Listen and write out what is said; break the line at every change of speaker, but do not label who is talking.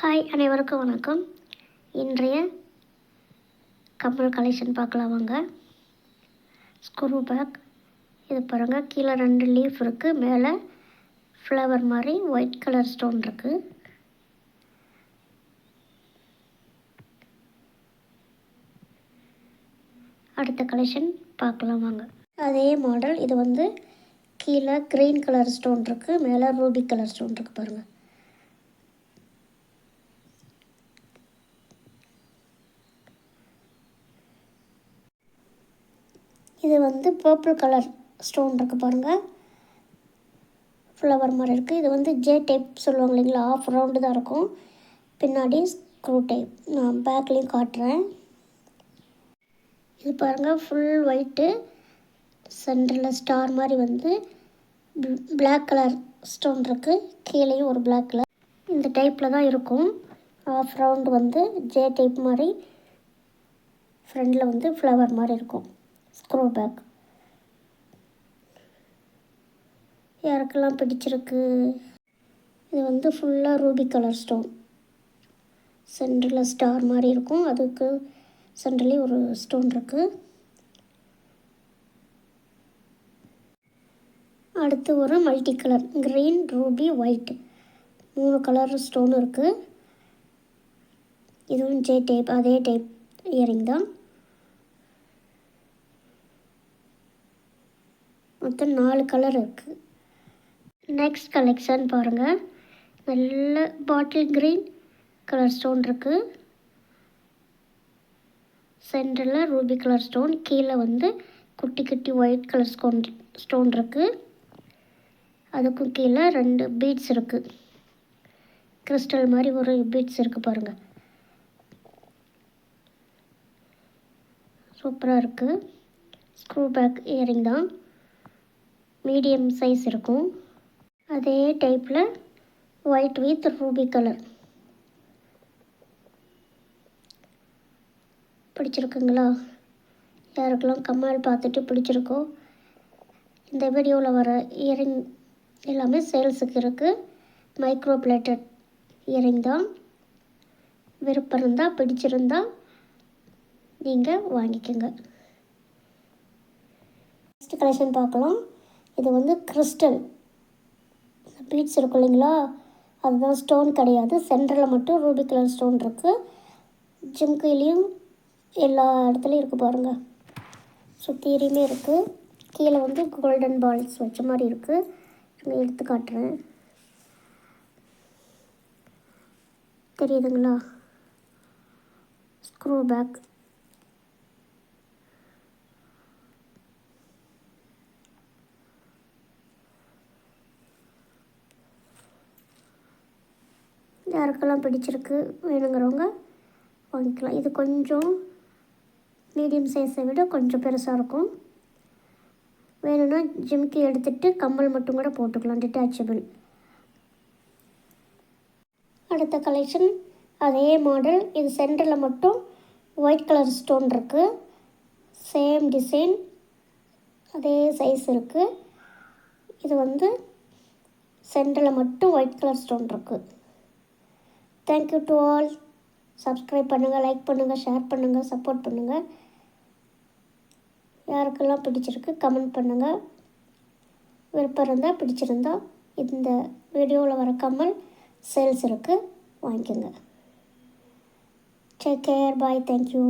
Hi அனைவருக்கும் வணக்கம். இன்றைய கப்பல் கலெக்ஷன் பார்க்கலாம் வாங்க. ஸ்க்ரூ பேக் இது பாருங்கள் கீழே ரெண்டு லீஃப் இருக்குது மேலே ஃப்ளவர் மாதிரி ஒயிட் கலர் ஸ்டோன் இருக்குது அடுத்த கலெக்ஷன் பார்க்கலாம் வாங்க. அதே மாடல் இது வந்து கீழே க்ரீன் கலர் ஸ்டோன் இருக்குது மேலே ரூபி கலர் ஸ்டோன் இருக்குது பாருங்கள் இது வந்து பர்பிள் கலர் ஸ்டோன் இருக்குது பாருங்கள் ஃப்ளவர் மாதிரி இருக்குது இது வந்து ஜே டைப் சொல்லுவாங்க இல்லைங்களா? ஆஃப் ரவுண்டு தான் இருக்கும். பின்னாடி ஸ்க்ரூ டைப் நான் பேக்லேயும் காட்டுறேன். இது பாருங்கள் ஃபுல் ஒயிட்டு சென்டரில் ஸ்டார் மாதிரி வந்து பிளாக் கலர் ஸ்டோன் இருக்குது கீழேயும் ஒரு பிளாக் கலர் இந்த டைப்பில் தான் இருக்கும். ஆஃப் ரவுண்டு வந்து ஜே டைப் மாதிரி ஃப்ரண்டில் வந்து ஃப்ளவர் மாதிரி இருக்கும். ஸ்க்ரூபேக் யாருக்கெல்லாம் பிடிச்சிருக்கு? இது வந்து ஃபுல்லாக ரூபி கலர் ஸ்டோன் சென்டரில் ஸ்டார் மாதிரி இருக்கும். அதுக்கு சென்டர்லேயும் ஒரு ஸ்டோன் இருக்குது அடுத்து ஒரு multi colour green ruby white மூணு கலர் ஸ்டோன் இருக்குது இதுவும் ஜே டைப் அதே டைப் இயரிங் தான். மொத்தம் நாலு கலர் இருக்குது நெக்ஸ்ட் கலெக்ஷன் பாருங்கள் நல்ல பாட்டில் க்ரீன் கலர் ஸ்டோன் இருக்குது சென்டரில் ரூபி கலர் ஸ்டோன் கீழே வந்து குட்டி குட்டி ஒயிட் கலர் ஸ்டோன் ஸ்டோன் இருக்குது அதுக்கும் கீழே ரெண்டு பீட்ஸ் இருக்குது கிறிஸ்டல் மாதிரி ஒரு பீட்ஸ் இருக்குது பாருங்கள் சூப்பராக இருக்குது ஸ்க்ரூ பேக் இயரிங் தான். மீடியம் சைஸ் இருக்கும். அதே டைப்பில் ஒயிட் வித் ரூபி கலர் பிடிச்சிருக்குங்களா? யாருக்கெல்லாம் கம்மல் பார்த்துட்டு பிடிச்சிருக்கோ? இந்த வீடியோவில் வர இயரிங் எல்லாமே சேல்ஸுக்கு இருக்குது மைக்ரோ பிளேட்டட் இயரிங் தான். விருப்பம் இருந்தால் பிடிச்சிருந்தால் நீங்கள் வாங்கிக்கோங்க. நெக்ஸ்ட் கலெக்ஷன் பார்க்கலாம். இது வந்து கிறிஸ்டல். பீட்ஸ் இருக்கும் இல்லைங்களா? அதுதான் ஸ்டோன் கிடையாது. சென்டரில் மட்டும் ரூபி கலர் ஸ்டோன் இருக்குது ஜிம்கிலையும் எல்லா இடத்துலையும் இருக்குது பாருங்கள் சுற்றியுமே இருக்குது கீழே வந்து கோல்டன் பால்ஸ் வச்ச மாதிரி இருக்குது இங்கே எடுத்து காட்டுறேன். தெரியுதுங்களா? ஸ்க்ரூ பேக் யாருக்கெல்லாம் பிடிச்சிருக்கு வேணுங்கிறவங்க வாங்கிக்கலாம். இது கொஞ்சம் மீடியம் சைஸை விட கொஞ்சம் பெருசாக இருக்கும். வேணும்னா ஜிம்கி எடுத்துகிட்டு கம்மல் மட்டும் கூட போட்டுக்கலாம் டிட்டாச்சபிள் அடுத்த கலெக்ஷன் அதே மாடல் இது சென்டரில் மட்டும் ஒயிட் கலர் ஸ்டோன் இருக்குது சேம் டிசைன் அதே சைஸ் இருக்குது இது வந்து சென்டரில் மட்டும் ஒயிட் கலர் ஸ்டோன் இருக்குது thank you to all subscribe பண்ணுங்கள் லைக் பண்ணுங்கள் ஷேர் பண்ணுங்கள் சப்போர்ட் பண்ணுங்கள் யாருக்கெல்லாம் பிடிச்சிருக்கு கமெண்ட் பண்ணுங்கள் விருப்பம் இருந்தால் பிடிச்சிருந்தா இந்த வீடியோவில் வர கமல் சேல்ஸ் இருக்குது வாங்கிக்கோங்க. Take care bye thank you